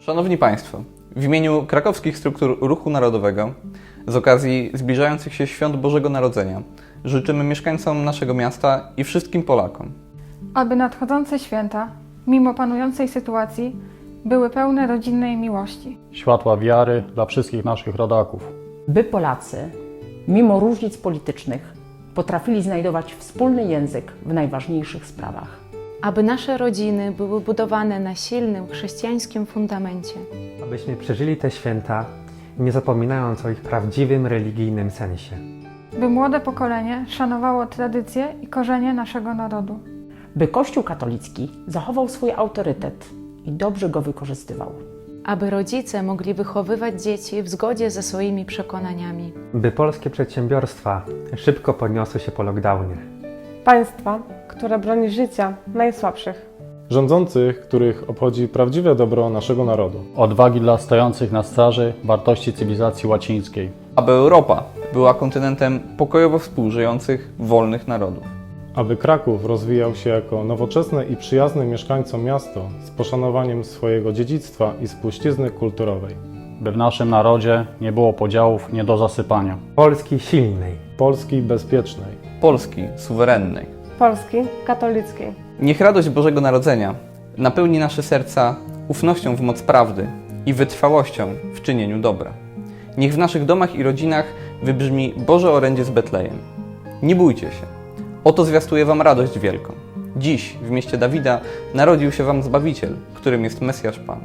Szanowni Państwo, w imieniu krakowskich struktur Ruchu Narodowego z okazji zbliżających się świąt Bożego Narodzenia życzymy mieszkańcom naszego miasta i wszystkim Polakom, aby nadchodzące święta, mimo panującej sytuacji, były pełne rodzinnej miłości. światła wiary dla wszystkich naszych rodaków. by Polacy, mimo różnic politycznych, potrafili znajdować wspólny język w najważniejszych sprawach. Aby nasze rodziny były budowane na silnym chrześcijańskim fundamencie. abyśmy przeżyli te święta, nie zapominając o ich prawdziwym religijnym sensie. By młode pokolenie szanowało tradycje i korzenie naszego narodu. By Kościół katolicki zachował swój autorytet i dobrze go wykorzystywał. Aby rodzice mogli wychowywać dzieci w zgodzie ze swoimi przekonaniami. By polskie przedsiębiorstwa szybko podniosły się po lockdownie. Państwa, które broni życia najsłabszych. rządzących, których obchodzi prawdziwe dobro naszego narodu. Odwagi dla stojących na straży wartości cywilizacji łacińskiej. aby Europa była kontynentem pokojowo współżyjących, wolnych narodów. Aby Kraków rozwijał się jako nowoczesne i przyjazne mieszkańcom miasto z poszanowaniem swojego dziedzictwa i spuścizny kulturowej. By w naszym narodzie nie było podziałów nie do zasypania. Polski silnej, Polski bezpiecznej. Polski suwerennej. Polski katolickiej. Niech radość Bożego Narodzenia napełni nasze serca ufnością w moc prawdy i wytrwałością w czynieniu dobra. Niech w naszych domach i rodzinach wybrzmi Boże orędzie z Betlejem. Nie bójcie się. Oto zwiastuje wam radość wielką. Dziś w mieście Dawida narodził się wam Zbawiciel, którym jest Mesjasz Pan.